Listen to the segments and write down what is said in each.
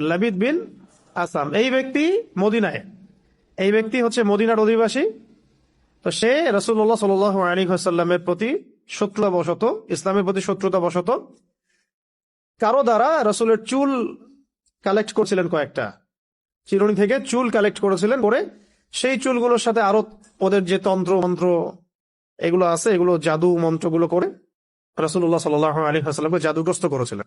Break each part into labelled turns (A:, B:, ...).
A: লাবিদ বিন আসাম। এই ব্যক্তি মদিনায়। এই ব্যক্তি হচ্ছে মদিনার অধিবাসী। তো সে রসুল্লাহ সাল আলী সাল্লামের প্রতি শত্রুতা বশত ইসলামের প্রতি শত্রুতা বশত কারও দ্বারা রসুলের চুল কালেক্ট করছিলেন কয়েকটা। চিরুনি থেকে চুল কালেক্ট করেছিলেন করে সেই চুলগুলোর সাথে আরও ওদের যে তন্ত্র মন্ত্র এগুলো আছে, এগুলো জাদু মন্ত্রগুলো করে রসুল্লাহ সাল আলী হাসাল্লামকে জাদুগ্রস্ত করেছিলেন।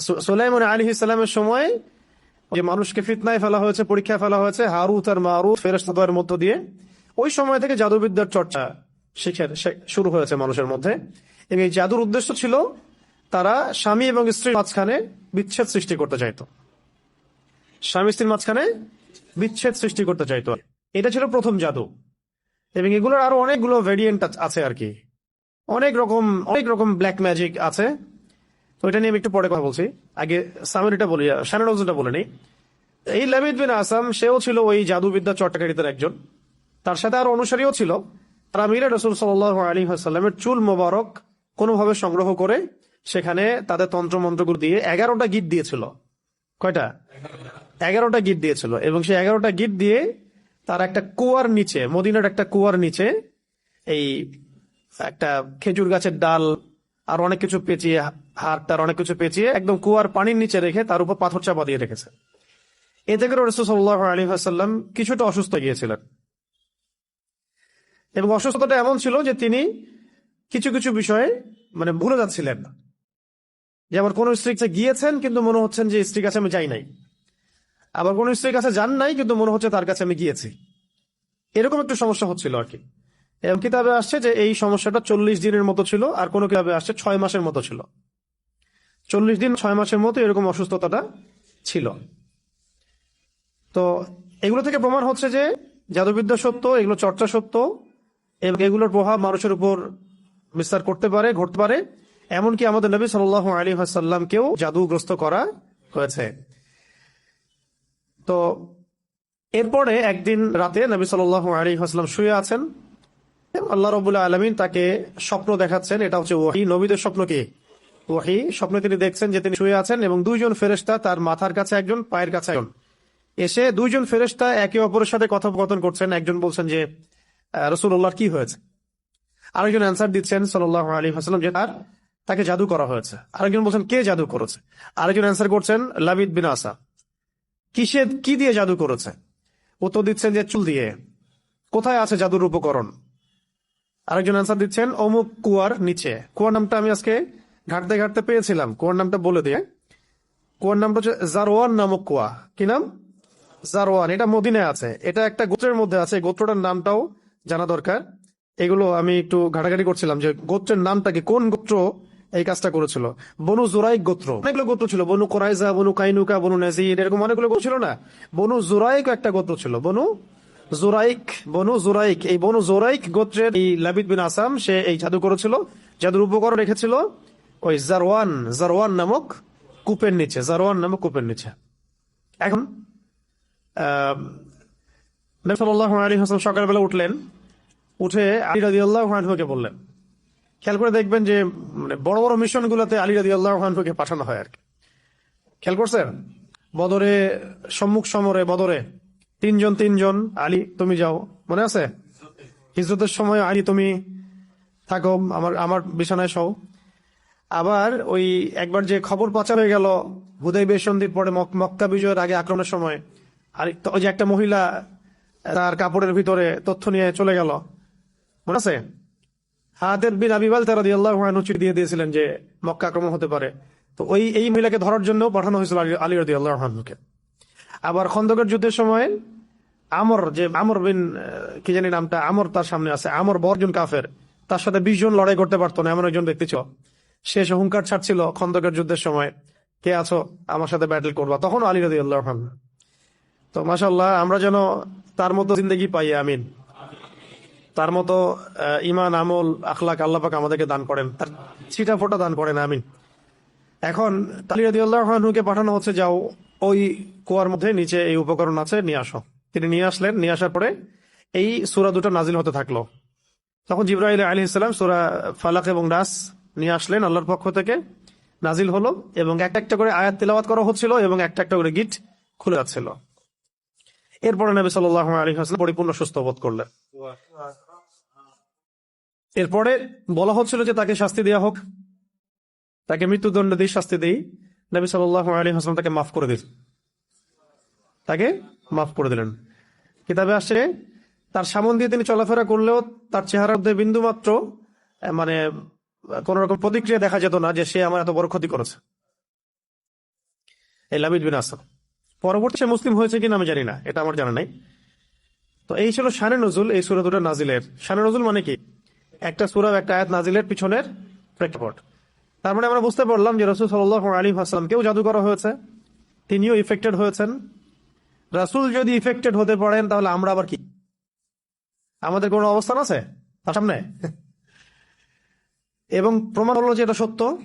A: সুলাইমান আলী ইসলামের সময় যে মানুষকে ফিতনায় ফেলা হয়েছে, পরীক্ষায় ফেলা হয়েছে, হারুত আর মারুত ফেরস্তাদের মধ্য দিয়ে, ওই সময় থেকে জাদুবিদ্যার চর্চা শিখে শুরু হয়েছে মানুষের মধ্যে। এবং এই জাদুর উদ্দেশ্য ছিল তারা স্বামী এবং স্ত্রীর মাঝখানে বিচ্ছেদ সৃষ্টি করতে চাইতো। স্বামী স্ত্রীর মাঝখানে বিচ্ছেদ সৃষ্টি করতে চাইতো। এটা ছিল প্রথম জাদু। এবং এগুলোর আরও অনেকগুলো ভেরিয়েন্ট আছে আর কি। অনেক রকম অনেক রকম ব্ল্যাক ম্যাজিক আছে। এটা নিয়ে আমি একটু পরে কথা বলছি। আগে সামিরিটা বলি সানারোজনটা বলে নি এই লামিদ বিন আসাম, সেও ছিল ওই জাদুবিদ্যা চট্টকারীদের একজন। তার সাথে আরও অনুসারীও ছিল। তারা মিলে রসুল সাল আলী সাল্লামের চুল মোবারক কোনোভাবে সংগ্রহ করে সেখানে তাদের তন্ত্র মন্ত্রগুলো দিয়ে এগারোটা গীত দিয়েছিল। কয়টা? এগারোটা গীত দিয়েছিল। এবং সেই এগারোটা গীত দিয়ে তার একটা কুয়ার নিচে, মদিনার একটা কুয়ার নিচে এই একটা খেজুর গাছের ডাল আর অনেক কিছু পেঁচিয়ে হাড় টার অনেক কিছু পেঁচিয়ে একদম কুয়ার পানির নিচে রেখে তার উপর পাথর চাপা দিয়ে রেখেছে। এ থেকে রসুল্লাহ আলী হাসাল্লাম কিছুটা অসুস্থ গিয়েছিলেন। এবং অসুস্থতাটা এমন ছিল যে তিনি কিছু কিছু বিষয়ে মানে ভুলে যাচ্ছিলেন না। যেমন কোন স্ত্রীর কাছে গিয়েছেন কিন্তু মনে হচ্ছেন যে স্ত্রীর কাছে আমি যাই নাই। আবার কোন স্ত্রীর কাছে যান নাই কিন্তু মনে হচ্ছে তার কাছে আমি গিয়েছি। এরকম একটু সমস্যা হচ্ছিল আর কি। এবং কিতাবে আসছে যে এই সমস্যাটা চল্লিশ দিনের মতো ছিল আর কোনো কিতাবে আসছে ছয় মাসের মতো ছিল। চল্লিশ দিন, ছয় মাসের মতো এরকম অসুস্থতাটা ছিল। তো এগুলো থেকে প্রমাণ হচ্ছে যে জাদুবিদ্যা সত্য, এগুলো চর্চা সত্য, এবং এগুলোর প্রভাব মানুষের উপর বিস্তার করতে পারে, ঘটতে পারে, এমনকি আমাদের নবী সাল আলী হাসাল্লামকেও জাদুগ্রস্ত করা হয়েছে। তো এরপরে একদিন রাতে নবী সাল আলী হাসলাম শুয়ে আছেন। আল্লাহ রবুল্লাহ আলমিন তাকে স্বপ্ন দেখাচ্ছেন, এটা হচ্ছে ওয়াহি নবীদের স্বপ্ন কি? ওয়াহি, স্বপ্নে তিনি দেখছেন যে তিনি শুয়ে আছেন এবং দুইজন ফেরেস্তা তার মাথার কাছে একজন, পায়ের কাছে একজন। এসে দুইজন ফেরেস্তা একে অপরের সাথে কথোপকথন করছেন। একজন বলছেন যে রসুল্লাহর কি হয়েছে? আরেকজন অ্যান্সার দিচ্ছেন সাল্লাহ আলী হাসলাম যে তার, তাকে জাদু করা হয়েছে। আরেকজন বলছেন, কে জাদু করেছে? আরেকজন অ্যান্সার করছেন, লাবিদ বিন আসা কিসে, কি দিয়ে জাদু করেছে? উত্তর দিচ্ছেন যে, চুল দিয়ে। কোথায় আছে জাদুর উপকরণ? আরেকজন অ্যান্সার দিচ্ছেন, অমুক কুয়ার নিচে। কুয়ার নামটা আমি আজকে ঘাটতে ঘাটতে পেয়েছিলাম। কুয়ার নামটা বলে দিয়ে কুয়ার নামটা হচ্ছে জারোয়ান নামক কুয়া। কি নাম? জারোয়ান এটা মদিনায় আছে। এটা একটা গোত্রের মধ্যে আছে। গোত্রটার নামটাও জানা দরকার। এগুলো আমি একটু ঘাটাঘাটি করছিলাম যে গোত্রের নামটা কি, কোন গোত্র এই কাজটা করেছিল? বনু জোরাইক গোত্র। অনেকগুলো গোত্র ছিল। বনু কোরাইজা বনু কাইনুকা, বনু নাজির, এরকম অনেকগুলো গোত্র ছিল না? বনু জোরাইক একটা গোত্র ছিল। বনু জোরাইক বনু জোরাইক। এই বনু জোরাইক গোত্রের এই লাবিদ বিন আসাম, সে এই জাদু করেছিল, জাদুর উপকরণ রেখেছিল। ওই জারওয়ান জারওয়ান নামক কূপের নিচে, জারওয়ান নামক কূপের নিচে। এখন সকালবেলা উঠলেন, উঠে আলী রাজি আল্লাহকে বললেন। খেয়াল করে দেখবেন যে মানে বড় বড় মিশন গুলোতে আলী রাজি আল্লাহকে পাঠানো হয় আর কি। খেয়াল করছেন? বদরে সম্মুখ সমরে, বদরে তিনজন তিনজন, আলী, তুমি যাও। মনে আছে? হিজরতের সময়, আলী, তুমি থাকো, আমার আমার বিছানায় সও আবার ওই একবার যে খবর পাচার হয়ে গেল হুদয় বেসন্দির পরে মক্কা বিজয়ের আগে আক্রমণের সময়, আর ওই যে একটা মহিলা, তার কাপড়ের ভিতরে তথ্য নিয়ে চলে গেল। মনে আছে? হাতের বিন আবিবাল তারা দিয়ে দিয়ে দিয়েছিলেন যে মক্কা আক্রমণ হতে পারে। তো ওই, এই মহিলাকে ধরার জন্য পাঠানো হয়েছিল আলী রদি আল্লাহকে আবার খন্দকের যুদ্ধের সময়, আমর যে, আমর বিন কি জানি নামটা, আমর তার সামনে আছে, আমর বর্জন কাফের। তার সাথে বিশ জন লড়াই করতে পারতো না, এমন একজন ব্যক্তি ছিল। সে হুঙ্কার ছাড়ছিল খন্দকের যুদ্ধের সময়। কে আছো? আমার সাথে ব্যাটেল করবা। তখন আলী রাজি আল্লাহ তো মাসাল্লাহ আমরা যেন তার মতো জিন্দগি পাই, আমিন। তার মতো ইমান আমল, আখলাক আল্লাপাক আমাদেরকে দান করেন। তার ছিটা ফোটা দান করেন, আমিন। এখন তালি রাজি আল্লাহকে পাঠানো হচ্ছে, যাও ওই কুয়ার মধ্যে, নিচে এই উপকরণ আছে, নিয়ে আসো। তিনি নিয়ে আসলেন, নিয়ে আসার পরে এই সুরা দুটো নাজিল হতে থাকল। তখন জিব্রাহিল আলী ইসলাম সুরা ফালাক এবং নাস নিয়ে আসলেন আল্লাহর পক্ষ থেকে। নাজিল হলো এবং একটা একটা করে আয়াত তিলাওয়াত করা হচ্ছিল এবং একটা একটা করে গিট খুলে যাচ্ছিল। এরপরে নবী সাল্লাহ আলী হাসলাম পরিপূর্ণ সুস্থ বোধ করলেন। এরপরে বলা হচ্ছিল যে তাকে শাস্তি দেওয়া হোক। তাকে মৃত্যুদণ্ড দিয়ে শাস্তি দিই। নবী সাল্লাহ আলী হাসলাম তাকে মাফ করে দিল। তাকে মাফ করে দিলেন। কিতাবে আসছে, তার সামন দিয়ে তিনি চলাফেরা করলেও তার মধ্যে বিন্দু মাত্র মানে কোন রকম প্রতিক্রিয়া দেখা যেত না যে সে আমার এত বড় ক্ষতি করেছে। এই লাবিদ বিন আসাদ পরবর্তী সে মুসলিম হয়েছে কিনা আমি জানি না, এটা আমার জানা নাই। তো এই ছিল শানে নজুল, এই সুরা দুটো নাজিলের। শানে নজুল মানে কি? একটা সুরা একটা আয়াত নাজিলের পিছনের প্রেক্ষাপট। তার মানে আমরা বুঝতে পারলাম যে রসুল সাল্লাহ আলী কেউ জাদু করা হয়েছে, তিনিও ইফেক্টেড হয়েছেন। রাসুল যদি ইফেক্টেড হতে পারেন, তাহলে আমরা আবার কি? আমাদের কোনো অবস্থান আছে? তার সামনে? এবং প্রমাণ হলো যে এটা সত্য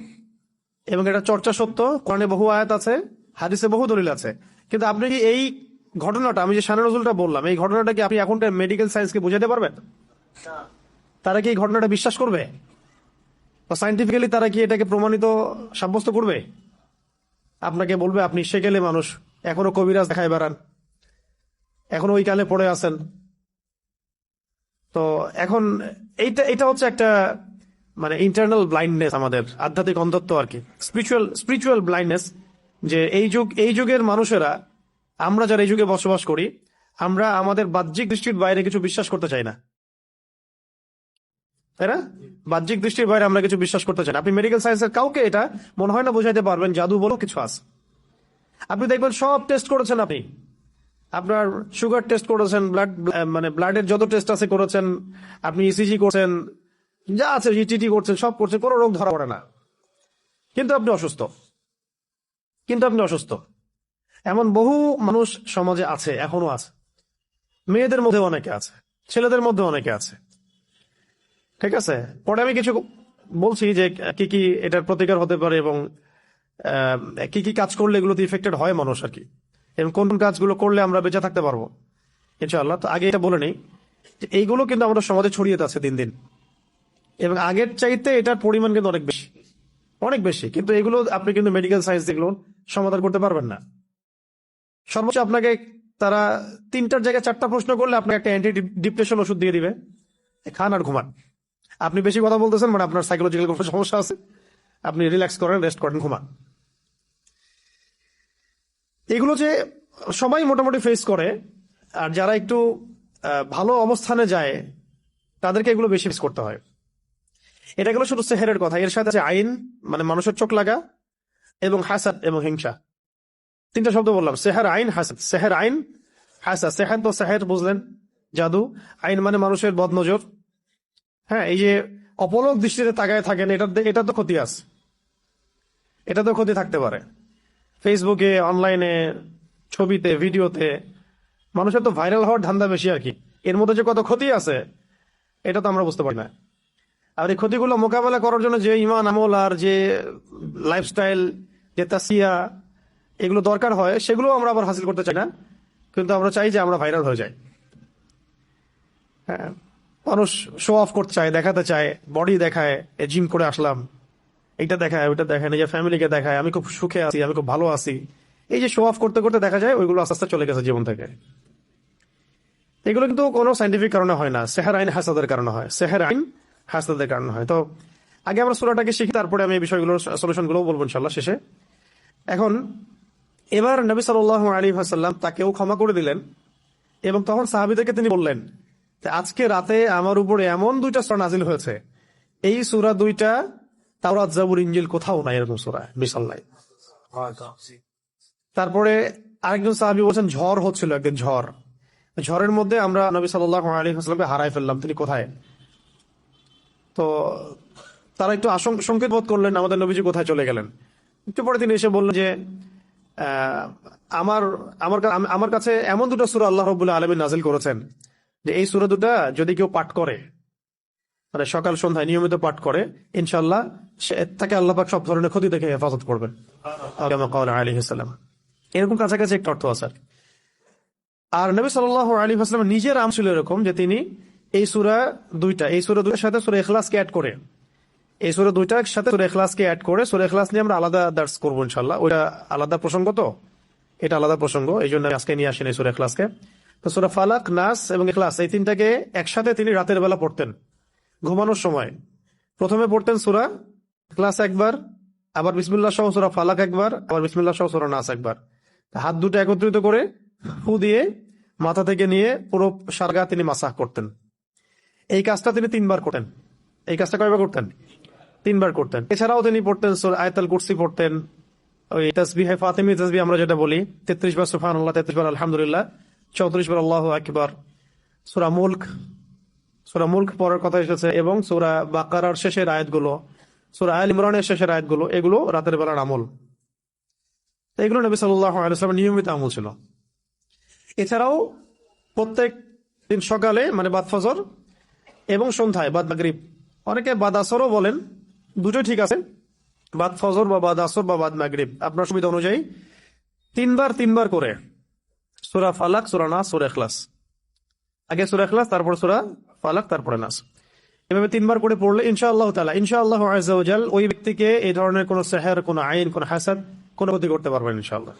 A: এবং এটা চর্চা সত্য কোরআনে বহু আয়াত আছে হাদিসে বহু দলিল আছে। কিন্তু আপনি কি এই ঘটনাটা আমি যে শানে নজরুলটা বললাম এই ঘটনাটা কি আপনি এখনকার মেডিকেল সায়েন্সকে বুঝাতে পারবেন? তারা কি এই ঘটনাটা বিশ্বাস করবে? বা সাইন্টিফিক্যালি তারা কি এটাকে প্রমাণিত সাব্যস্ত করবে? আপনাকে বলবে আপনি সে গেলে মানুষ। এখনও কবিরাজ দেখায় বেড়ান। এখনও ওই কালে পড়ে আছেন। তো এখন এইটা এটা হচ্ছে একটা মানে ইন্টারনাল ব্লাইন্ডনেস আমাদের, আধ্যাত্মিক অন্ধত্ব আর কি। স্পিরিচুয়াল স্পিরিচুয়াল ব্লাইন্ডনেস যে এই যুগ, এই যুগের মানুষেরা, আমরা যারা এই যুগে বসবাস করি, আমরা আমাদের বাহ্যিক দৃষ্টির বাইরে কিছু বিশ্বাস করতে চাই না। তাই না? বাহ্যিক দৃষ্টির বাইরে আমরা কিছু বিশ্বাস করতে চাই না। আপনি মেডিকেল সায়েন্সের কাউকে এটা মনে হয় না বোঝাইতে পারবেন, জাদু বলো কিছু আছে। আপনি দেখবেন সব টেস্ট করেছেন আপনি। আপনার সুগার টেস্ট করেছেন ব্লাড মানে ব্লাডের যত টেস্ট আছে করেছেন, আপনি ইসিজি করছেন যা আছে ইটিটি করছেন সব করছেন কোনো রোগ ধরা পড়ে না। কিন্তু আপনি অসুস্থ। কিন্তু আপনি অসুস্থ। এমন বহু মানুষ সমাজে আছে, এখনও আছে। মেয়েদের মধ্যে অনেকে আছে, ছেলেদের মধ্যে অনেকে আছে। ঠিক আছে? পরে আমি কিছু বলছি যে কি কি এটার প্রতিকার হতে পারে এবং কি কি কাজ করলে এগুলোতে ইফেক্টেড হয় মানুষ আর কি। এবং কোন কোন কাজগুলো করলে আমরা বেঁচে থাকতে পারব? ইনশাআল্লাহ। তো আগে এটা বলে নেই। এইগুলো কিন্তু আমাদের সমাজে ছড়িয়ে যাচ্ছে দিন দিন। এবং আগের চাইতে এটার পরিমাণ কিন্তু অনেক বেশি। অনেক বেশি। কিন্তু এগুলো আপনি কিন্তু মেডিকেল সায়েন্স এগুলো সমাধান করতে পারবেন না। সর্বোচ্চ আপনাকে তারা তিনটার জায়গায় চারটা প্রশ্ন করলে আপনাকে একটা অ্যান্টি ডিপ্রেশন ওষুধ দিয়ে দিবে। খান আর ঘুমান। আপনি বেশি কথা বলতেছেন মানে আপনার সাইকোলজিক্যাল কোনো সমস্যা আছে। আপনি রিল্যাক্স করেন রেস্ট করেন, ঘুমান। এগুলো যে সবাই মোটামুটি ফেস করে, আর যারা একটু ভালো অবস্থানে যায়, তাদেরকে এগুলো বেশি ফেস করতে হয়। এটা গেল শুধু সেহেরের কথা। এর সাথে আছে আইন মানে মানুষের চোখ লাগা এবং হাসাদ এবং হিংসা। তিনটা শব্দ বললাম, সেহার, আইন, হাসাদ। সেহের, আইন, হাসাদ। সেহের তো সেহের, বুঝলেন? জাদু। আইন মানে মানুষের বদনজর। হ্যাঁ এই যে অপলক দৃষ্টিতে তাকায় থাকেন এটা এটা তো ক্ষতি আছে। এটা তো ক্ষতি থাকতে পারে। ফেসবুকে, অনলাইনে, ছবিতে, ভিডিওতে, মানুষের তো ভাইরাল হওয়ার ধান্দা বেশি আর কি। এর মধ্যে যে কত ক্ষতি আছে, এটা তো আমরা বুঝতে পারি না। আর এই ক্ষতিগুলো মোকাবেলা করার জন্য যে ইমান, আমল আর যে লাইফস্টাইল যে তাসিয়া, এগুলো দরকার হয় সেগুলো আমরা আবার হাসিল করতে চাই না। কিন্তু আমরা চাই যে আমরা ভাইরাল হয়ে যাই। হ্যাঁ মানুষ শো অফ করতে চায়, দেখাতে চায় বডি দেখায় জিম করে আসলাম এটা দেখায়, ওইটা দেখায়, নিজের ফ্যামিলিকে দেখায়, আমি খুব সুখে আছি, আমি খুব ভালো আছি। এই যে শো অফ করতে করতে দেখা যায়, ওইগুলো আস্তে আস্তে চলে গেছে জীবন থেকে। এগুলো কিন্তু কোনো সাইন্টিফিক কারণে হয় না সেহার আইন হাসাদের কারণে হয়। সেহার আইন হাসাদের কারণে হয়। তো আগে আমরা সুরাটাকে শিখি, তারপরে আমি এই বিষয়গুলোর সলিউশনগুলো বলব ইনশাল্লাহ শেষে। এখন, এবার নবী সাল আলী হাসাল্লাম তাকেও ক্ষমা করে দিলেন এবং তখন সাহাবিদেরকে তিনি বললেন আজকে রাতে আমার উপরে এমন দুইটা সুরা নাজিল হয়েছে। এই সুরা দুইটা তাওরাত জাবুর ইঞ্জিল কোথাও নাই এরকম সুরা, বিশাল নাই। তারপরে আরেকজন সাহাবি বলছেন, ঝড় হচ্ছিল একদিন, ঝড়। ঝড়ের মধ্যে আমরা নবী সাল্লাহ আলী হাসলামকে হারাই ফেললাম, তিনি কোথায়? তো তারা একটু সংকেত বোধ করলেন আমাদের নবীজি কোথায় চলে গেলেন। একটু পরে তিনি এসে বললেন যে আমার আমার আমার কাছে এমন দুটো সুরা আল্লাহ রবুল্লাহ আলমী নাজিল করেছেন যে এই সুরা দুটা যদি কেউ পাঠ করে মানে সকাল, সন্ধ্যায় নিয়মিত পাঠ করে ইনশাল্লাহ তাকে আল্লাহ পাক সব ধরনের ক্ষতি থেকে হেফাজত করবেন। আলী এরকম কাছাকাছি একটা অর্থ আছে। আর নবী সাল আলী হাসলাম নিজের আম ছিল এরকম যে তিনি এই সুরা দুইটা, এই সুরা দুইটার সাথে সুরা এখলাসকে অ্যাড করে। এই সুরা দুইটার সাথে সুরা এখলাসকে অ্যাড করে, সুরা এখলাস নিয়ে আমরা আলাদা দার্স করব ইনশাল্লাহ ওইটা আলাদা প্রসঙ্গ তো? এটা আলাদা প্রসঙ্গ এই জন্য আজকে নিয়ে আসেন এই সুরা এখলাসকে তো সুরা ফালাক, নাস এবং এখলাস এই তিনটাকে একসাথে তিনি রাতের বেলা পড়তেন, ঘুমানোর সময়। প্রথমে পড়তেন সুরা ক্লাস একবার, আবার বিসমিল্লাহ সহ সুরা ফালাক একবার, আবার বিসমিল্লাহ সহ সুরা নাস একবার। হাত দুটো একত্রিত করে ফু দিয়ে মাথা থেকে নিয়ে পুরো সারগা তিনি মাসাহ করতেন। এই কাজটা তিনি তিনবার করতেন। এই কাজটা কয়বার করতেন? তিনবার করতেন। এছাড়াও তিনি পড়তেন আয়তাল কুরসি পড়তেন, ওই তসবিহে ফাতিমি তসবি আমরা যেটা বলি, তেত্রিশ বার সুফান আল্লাহ তেত্রিশ বার আলহামদুলিল্লাহ, চৌত্রিশ বার আল্লাহ আকবার। সুরা মুল্ক সুরা মুল্ক পরের কথা এসেছে এবং সুরা বাকারার শেষের আয়াতগুলো, সুরা আল ইমরানের শেষের আয়াতগুলো, এগুলো রাতের বেলার আমল। এগুলো নবী সাল্লাহ আলাইসলামের নিয়মিত আমল ছিল। এছাড়াও প্রত্যেক দিন সকালে মানে বাদ ফজর এবং সন্ধ্যায় বাদ মাগরিব। অনেকে বাদ আসরও বলেন দুটোই ঠিক আছে, বাদ ফজর বা বাদ আসর বা বাদ মাগরিব। আপনার সুবিধা অনুযায়ী তিনবার তিনবার করে সুরা ফালাক, সুরা নাস, সুরা এখলাস আগে সুরা এখলাস তারপর সুরা ফালাক, তারপরে নাস। এভাবে তিনবার করে পড়লে ইনশাআল্লাহ তালা ইনশাআল্লাহ আজাল ওই ব্যক্তিকে এই ধরনের কোন সেহের, কোন আইন, কোন হাসাদ কোন ক্ষতি করতে পারবেন ইনশাআল্লাহ।